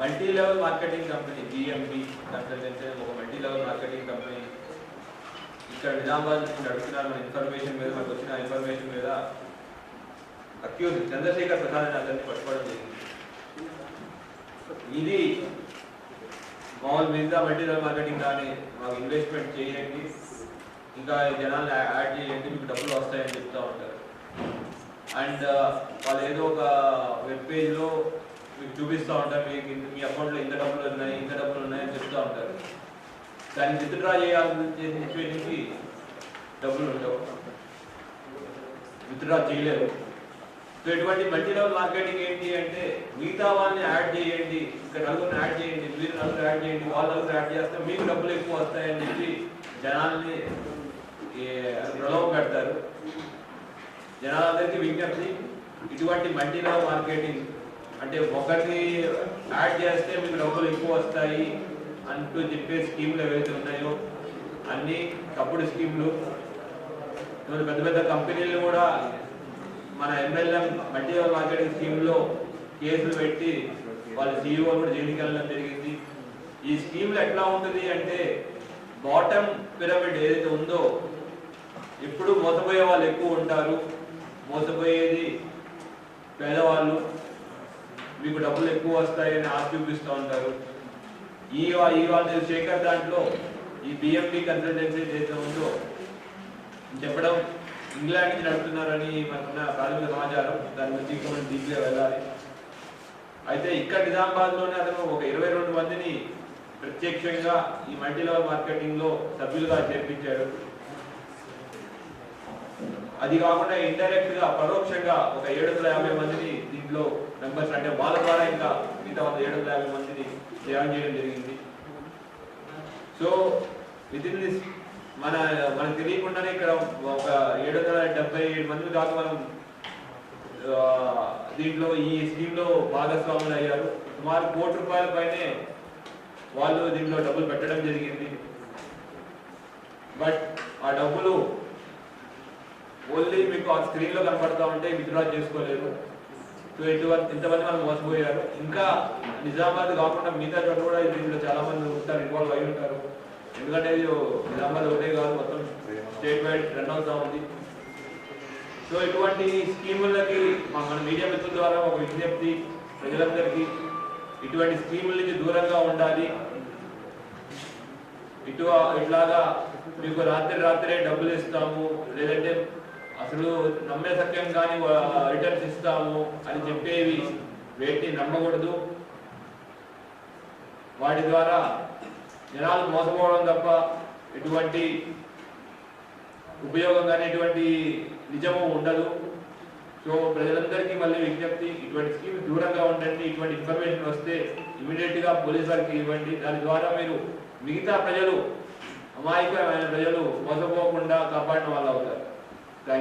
Multi level marketing company GMB consultancy ఒక multi level marketing company ఇక్కడ నిజామాబాద్ నుంచి నడుస్తున్నారు మన ఇన్ఫర్మేషన్ మీద మనకు వచ్చిన ఇన్ఫర్మేషన్ మీద అక్యూజ్ చంద్రశేఖర్ ప్రసాద్ అని అతన్ని పట్టుకోవడం జరిగింది. ఇది మామూలు మీద మల్టీ లెవెల్ మార్కెటింగ్ కానీ మాకు ఇన్వెస్ట్మెంట్ చేయండి ఇంకా జనాలు యాడ్ చేయండి మీకు డబ్బులు వస్తాయని చెప్తూ ఉంటారు. అండ్ uh, వాళ్ళు ఏదో ఒక వెబ్ పేజ్లో మీకు చూపిస్తూ ఉంటారు మీకు మీ అకౌంట్లో ఇంత డబ్బులు ఉన్నాయి ఇంత డబ్బులు ఉన్నాయని చెప్తూ ఉంటారు. దాన్ని విత్డ్రా చేయాల్సిన సిచ్యువేషన్కి డబ్బులు ఉండవు. విత్డ్రా చేయలేరు. సో ఇటువంటి మల్టీ లెవెల్ మార్కెటింగ్ ఏంటి అంటే మిగతా వాళ్ళని యాడ్ చేయండి ఇక్కడ నలుగురిని యాడ్ చేయండి మీరు నలుగురు యాడ్ చేయండి వాళ్ళ నలుగురు యాడ్ చేస్తే మీకు డబ్బులు ఎక్కువ వస్తాయని చెప్పి జనాల్ని ఏ, ప్రలోభ పెడతారు. జనాలందరికీ విజ్ఞప్తి ఇటువంటి మల్టీ లెవెల్ మార్కెటింగ్ అంటే ఒకరిని యాడ్ చేస్తే మీకు డబ్బులు ఎక్కువ వస్తాయి అంటూ చెప్పే స్కీమ్లు ఏవైతే ఉన్నాయో అన్నీ తప్పుడు స్కీమ్లు. ఇటువంటి పెద్ద పెద్ద కంపెనీలు కూడా మన ఎమ్మెల్యే మల్టీ మార్కెటింగ్ స్కీమ్లో కేసులు పెట్టి వాళ్ళ సీఈఓ కూడా జైలుకి వెళ్ళడం జరిగింది. ఈ స్కీమ్లు ఎట్లా ఉంటుంది అంటే బాటమ్ పిరమిడ్ ఏదైతే ఉందో ఎప్పుడు మోసపోయే వాళ్ళు ఎక్కువ ఉంటారు. మోసపోయేది పేదవాళ్ళు. మీకు డబ్బులు ఎక్కువ వస్తాయని ఆశ చూపిస్తూ ఉంటారు. ఈ ఇవాళ శేఖర్ దాంట్లో ఈ బిఎంపి కన్సల్టెన్సీ ఏదైతే ఉందో చెప్పడం ఇంగ్లాండ్ నుంచి నడుపుతున్నారని మనకున్న ప్రాథమిక సమాచారం. దాని గురించి ఇంకా మనం డీప్గా వెళ్ళాలి. అయితే ఇక్కడ నిజామాబాద్లోనే అతను ఒక ఇరవై రెండు మందిని ప్రత్యక్షంగా ఈ మల్టీ లెవెల్ మార్కెటింగ్లో సభ్యులుగా చేర్పించాడు అది కాకుండా ఇండైరెక్ట్గా పరోక్షంగా ఒక ఏడు వందల యాభై మందిని దీంట్లో మెంబర్స్ అంటే వాళ్ళ ద్వారా ఇంకా మిగతా వంద ఏడు వందల యాభై మందిని జాయిన్ చేయడం జరిగింది. సో విత్ ఇన్ దిస్ మన మనకు తెలియకుండానే ఇక్కడ ఒక ఏడు వందల డెబ్బై ఏడు మంది దాకా మనం దీంట్లో ఈ స్కీమ్లో భాగస్వాములు అయ్యారు. సుమారు కోటి రూపాయల పైనే వాళ్ళు దీంట్లో డబ్బులు పెట్టడం జరిగింది. బట్ ఆ డబ్బులు ఓన్లీ మీకు ఆ స్క్రీన్లో కనపడతా ఉంటే విత్డ్రా చేసుకోలేరు. సో ఇటువంటి ఇంతమంది మనం మోసపోయారు. ఇంకా నిజామాబాద్ కాకుండా మిగతా చోట్ల కూడా దీంట్లో చాలా మంది ఉంటారు ఇన్వాల్వ్ అయి ఉంటారు. ఎందుకంటే ఇది నిజామాబాద్ ఒకటే కాదు మొత్తం స్టేట్ వైడ్ రన్ అవుతా ఉంది. సో ఇటువంటి స్కీములకి మా- మన మీడియా మిత్రుల ద్వారా ఒక విజ్ఞప్తి ప్రజలందరికీ ఇటువంటి స్కీముల నుంచి దూరంగా ఉండాలి. ఇటు ఇట్లాగా మీకు రాత్రి రాత్రే డబ్బులు ఇస్తాము లేదంటే అసలు నమ్మే సత్యం కానీ రిటర్న్స్ ఇస్తాము అని చెప్పేవి వేటిని నమ్మకూడదు. వాటి ద్వారా జనాలు మోసపోవడం తప్ప ఎటువంటి ఉపయోగం కానీ ఎటువంటి నిజము ఉండదు. సో ప్రజలందరికీ మళ్ళీ విజ్ఞప్తి ఇటువంటి స్కీమ్ దూరంగా ఉండండి ఇటువంటి ఇన్ఫర్మేషన్ వస్తే ఇమీడియట్గా పోలీస్ వారికి ఇవ్వండి. దాని ద్వారా మీరు మిగతా ప్రజలు అమాయకమైన ప్రజలు మోసపోకుండా కాపాడిన వాళ్ళు అవుతారు